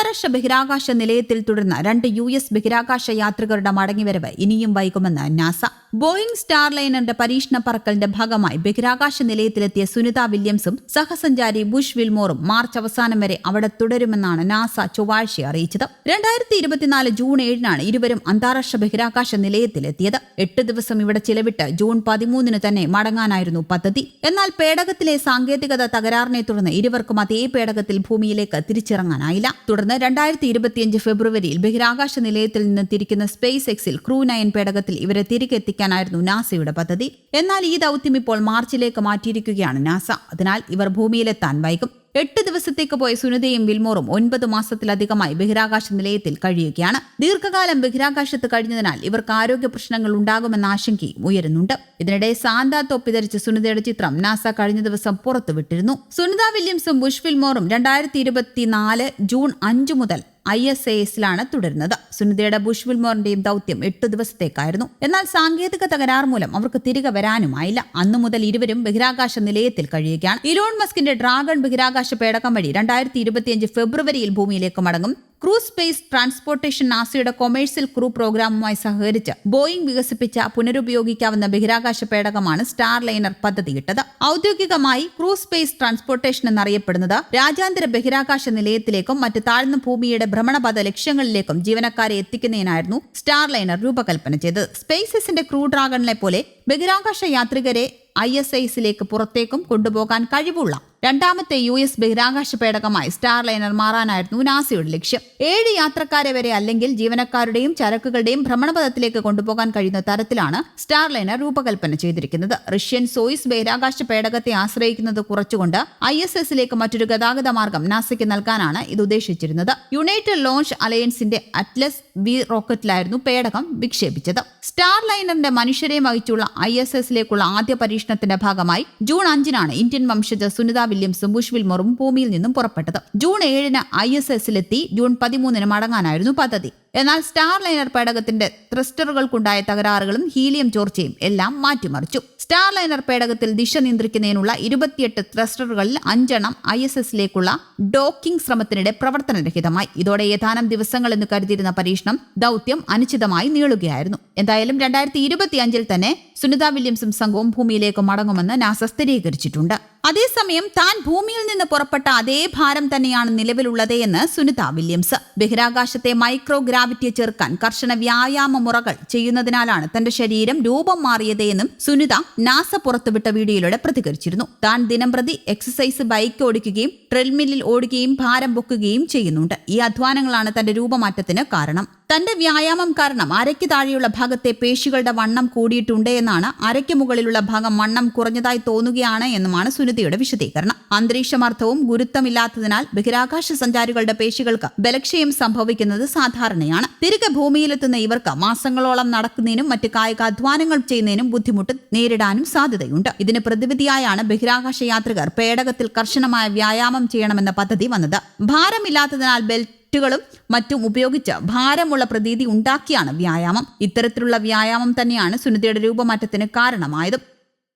അന്താരാഷ്ട്ര ബഹിരാകാശ നിലയത്തിൽ തുടർന്ന രണ്ട് യു എസ് ബഹിരാകാശ യാത്രികരുടെ മടങ്ങിവരവ് ഇനിയും വൈകുമെന്ന് നാസ. ബോയിംഗ് സ്റ്റാർലൈനറിന്റെ പരീക്ഷണ പറക്കലിന്റെ ഭാഗമായി ബഹിരാകാശ നിലയത്തിലെത്തിയ സുനിത വില്യംസും സഹസഞ്ചാരി ബുഷ് വിൽമോറും മാർച്ച് അവസാനം വരെ അവിടെ തുടരുമെന്നാണ് നാസ ചൊവ്വാഴ്ച അറിയിച്ചത്. രണ്ടായിരത്തി ഇരുപത്തിനാല് ജൂൺ ഏഴിനാണ് ഇരുവരും അന്താരാഷ്ട്ര ബഹിരാകാശ നിലയത്തിലെത്തിയത്. എട്ട് ദിവസം ഇവിടെ ചിലവിട്ട് ജൂൺ പതിമൂന്നിന് തന്നെ മടങ്ങാനായിരുന്നു പദ്ധതി. എന്നാൽ പേടകത്തിലെ സാങ്കേതികത തകരാറിനെ തുടർന്ന് ഇരുവർക്കും അതേ പേടകത്തിൽ ഭൂമിയിലേക്ക് തിരിച്ചിറങ്ങാനായില്ല. തുടർന്ന് രണ്ടായിരത്തി ഇരുപത്തിയഞ്ച് ഫെബ്രുവരിയിൽ ബഹിരാകാശ നിലയത്തിൽ നിന്ന് തിരിക്കുന്ന സ്പേസ് എക്സിൽ ക്രൂ നയൻ പേടകത്തിൽ ഇവരെ തിരികെ എത്തിക്കാനായിരുന്നു നാസയുടെ പദ്ധതി. എന്നാൽ ഈ ദൗത്യം ഇപ്പോൾ മാർച്ചിലേക്ക് മാറ്റിയിരിക്കുകയാണ് നാസ. അതിനാൽ ഇവർ ഭൂമിയിലെത്താൻ വൈകും. എട്ട് ദിവസത്തേക്ക് പോയ സുനിതയും വിൽമോറും ഒൻപത് മാസത്തിലധികമായി ബഹിരാകാശ നിലയത്തിൽ കഴിയുകയാണ്. ദീർഘകാലം ബഹിരാകാശത്ത് കഴിഞ്ഞതിനാൽ ഇവർക്ക് ആരോഗ്യ പ്രശ്നങ്ങൾ ഉണ്ടാകുമെന്ന ആശങ്കയും ഉയരുന്നുണ്ട്. ഇതിനിടെ സാന്ത തൊപ്പി ധരിച്ച സുനിതയുടെ ചിത്രം നാസ കഴിഞ്ഞ ദിവസം പുറത്തുവിട്ടിരുന്നു. സുനിത വില്യംസും ബുഷ് വിൽമോറും രണ്ടായിരത്തി ഇരുപത്തിനാല് ജൂൺ അഞ്ചു മുതൽ ഐ എസ് എ എസിലാണ് തുടരുന്നത്. സുനിതയുടെ ബുഷ് വിൽമോറിന്റെയും ദൗത്യം എട്ട് ദിവസത്തേക്കായിരുന്നു. എന്നാൽ സാങ്കേതിക തകരാർ മൂലം അവർക്ക് തിരികെ വരാനുമായില്ല. അന്നു മുതൽ ഇരുവരും ബഹിരാകാശ നിലയത്തിൽ കഴിയുകയാണ്. ഇലോൺ മസ്കിന്റെ ഡ്രാഗൺ ബഹിരാകാശ പേടകം വഴി രണ്ടായിരത്തി ഇരുപത്തിയഞ്ച് ഫെബ്രുവരിയിൽ ഭൂമിയിലേക്ക് മടങ്ങും. ക്രൂസ് സ്പേസ് ട്രാൻസ്പോർട്ടേഷൻ നാസയുടെ കൊമേഴ്സ്യൽ ക്രൂ പ്രോഗ്രാമുമായി സഹകരിച്ച് ബോയിംഗ് വികസിപ്പിച്ച പുനരുപയോഗിക്കാവുന്ന ബഹിരാകാശ പേടകമാണ് സ്റ്റാർ ലൈനർ പദ്ധതിയിട്ടത്. ഔദ്യോഗികമായി ക്രൂസ് സ്പേസ് ട്രാൻസ്പോർട്ടേഷൻ എന്നറിയപ്പെടുന്നത് രാജ്യാന്തര ബഹിരാകാശ നിലയത്തിലേക്കും മറ്റ് താഴ്ന്ന ഭൂമിയുടെ ഭ്രമണപഥ ലക്ഷ്യങ്ങളിലേക്കും ജീവനക്കാരെ എത്തിക്കുന്നതിനായിരുന്നു സ്റ്റാർ ലൈനർ രൂപകൽപ്പന ചെയ്തത്. സ്പേസസിന്റെ ക്രൂ ഡ്രാഗണിനെ പോലെ ബഹിരാകാശ യാത്രികരെ ഐ എസ് ഐസിലേക്ക് പുറത്തേക്കും കൊണ്ടുപോകാൻ കഴിവുള്ള രണ്ടാമത്തെ യു എസ് ബഹിരാകാശ പേടകമായി സ്റ്റാർ ലൈനർ മാറാനായിരുന്നു നാസയുടെ ലക്ഷ്യം. ഏഴ് യാത്രക്കാരെ വരെ അല്ലെങ്കിൽ ജീവനക്കാരുടെയും ചരക്കുകളുടെയും ഭ്രമണപഥത്തിലേക്ക് കൊണ്ടുപോകാൻ കഴിയുന്ന തരത്തിലാണ് സ്റ്റാർ ലൈനർ രൂപകൽപ്പന ചെയ്തിരിക്കുന്നത്. റഷ്യൻ സോയിസ് ബഹിരാകാശ പേടകത്തെ ആശ്രയിക്കുന്നത് കുറച്ചുകൊണ്ട് ഐ എസ് എസിലേക്ക് മറ്റൊരു ഗതാഗത മാർഗം നാസയ്ക്ക് നൽകാനാണ് ഇത് ഉദ്ദേശിച്ചിരുന്നത്. യുണൈറ്റഡ് ലോഞ്ച് അലയൻസിന്റെ അറ്റ്ലസ് വി റോക്കറ്റിലായിരുന്നു പേടകം വിക്ഷേപിച്ചത്. സ്റ്റാർ ലൈനറിന്റെ മനുഷ്യരെ വഹിച്ചുള്ള ഐ എസ് എസിലേക്കുള്ള ആദ്യ പരീക്ഷണത്തിന്റെ ഭാഗമായി ജൂൺ അഞ്ചിനാണ് ഇന്ത്യൻ വംശജ സുനിത വില്യംസും ബുഷ് വിൽമോറും ഭൂമിയിൽ നിന്നും പുറപ്പെട്ടത്. ജൂൺ ഏഴിന് ഐ എസ് എസിലെത്തി. ജൂൺ പതിമൂന്നിന് മടങ്ങാനായിരുന്നു പദ്ധതി. എന്നാൽ സ്റ്റാർ ലൈനർ പേടകത്തിന്റെ ത്രസ്റ്ററുകൾക്കുണ്ടായ തകരാറുകളും ഹീലിയം ചോർച്ചയും എല്ലാം മാറ്റിമറിച്ചു. സ്റ്റാർ ലൈനർ പേടകത്തിൽ ദിശ നിയന്ത്രിക്കുന്നതിനുള്ള ഇരുപത്തിയെട്ട് ത്രസ്റ്ററുകളിൽ അഞ്ചെണ്ണം ഐ എസ് എസിലേക്കുള്ള ഡോക്കിംഗ് ശ്രമത്തിനിടെ പ്രവർത്തനരഹിതമായി. ഇതോടെ ഏതാനും ദിവസങ്ങൾ എന്ന് കരുതിയിരുന്ന പരീക്ഷണം ദൗത്യം അനിശ്ചിതമായി നീളുകയായിരുന്നു. എന്തായാലും രണ്ടായിരത്തി ഇരുപത്തിയഞ്ചിൽ തന്നെ സുനിത വില്യംസും സംഘവും ഭൂമിയിലേക്ക് മടങ്ങുമെന്ന് നാസ സ്ഥിരീകരിച്ചിട്ടുണ്ട്. അതേസമയം താൻ ഭൂമിയിൽ നിന്ന് പുറപ്പെട്ട അതേ ഭാരം തന്നെയാണ് നിലവിലുള്ളത് എന്ന് സുനിത വില്യംസ്. ബഹിരാകാശത്തെ മൈക്രോ ഗ്രാവിറ്റിയെ ചെറുക്കാൻ കർശന വ്യായാമ മുറകൾ ചെയ്യുന്നതിനാലാണ് തന്റെ ശരീരം രൂപം മാറിയത് എന്നും സുനിത നാസ പുറത്തുവിട്ട വീഡിയോയിലൂടെ പ്രതികരിച്ചിരുന്നു. താൻ ദിനംപ്രതി എക്സസൈസ് ബൈക്ക് ഓടിക്കുകയും ട്രെഡ്മില്ലിൽ ഓടുകയും ഭാരം പൊക്കുകയും ചെയ്യുന്നുണ്ട്. ഈ അധ്വാനങ്ങളാണ് തന്റെ രൂപമാറ്റത്തിന് കാരണം. തന്റെ വ്യായാമം കാരണം അരയ്ക്ക് താഴെയുള്ള ഭാഗത്തെ പേശികളുടെ വണ്ണം കൂടിയിട്ടുണ്ട് എന്നാണ് അരയ്ക്ക് മുകളിലുള്ള ഭാഗം വണ്ണം കുറഞ്ഞതായി തോന്നുകയാണ് എന്നുമാണ് സുനിതയുടെ വിശദീകരണം. അന്തരീക്ഷമർദ്ദവും ഗുരുത്വമില്ലാത്തതിനാൽ ബഹിരാകാശ സഞ്ചാരികളുടെ പേശികൾക്ക് ബലക്ഷയം സംഭവിക്കുന്നത് സാധാരണയാണ്. തിരികെ ഭൂമിയിലെത്തുന്ന ഇവർക്ക് മാസങ്ങളോളം നടക്കുന്നതിനും മറ്റ് കായിക അധ്വാനങ്ങൾ ചെയ്യുന്നതിനും ബുദ്ധിമുട്ട് നേരിടാനും സാധ്യതയുണ്ട്. ഇതിന് പ്രതിവിധിയായാണ് ബഹിരാകാശ യാത്രികർ പേടകത്തിൽ കർശനമായ വ്യായാമം ചെയ്യണമെന്ന പദ്ധതി വന്നത്. ഭാരമില്ലാത്തതിനാൽ ബെൽറ്റ് ുകളും മറ്റും ഉപയോഗിച്ച് ഭാരമുള്ള പ്രതീതി ഉണ്ടാക്കിയാണ് വ്യായാമം. ഇത്തരത്തിലുള്ള വ്യായാമം തന്നെയാണ് സുനിതയുടെ രൂപമാറ്റത്തിന് കാരണമായത്.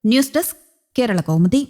News desk Kerala Kaumudi.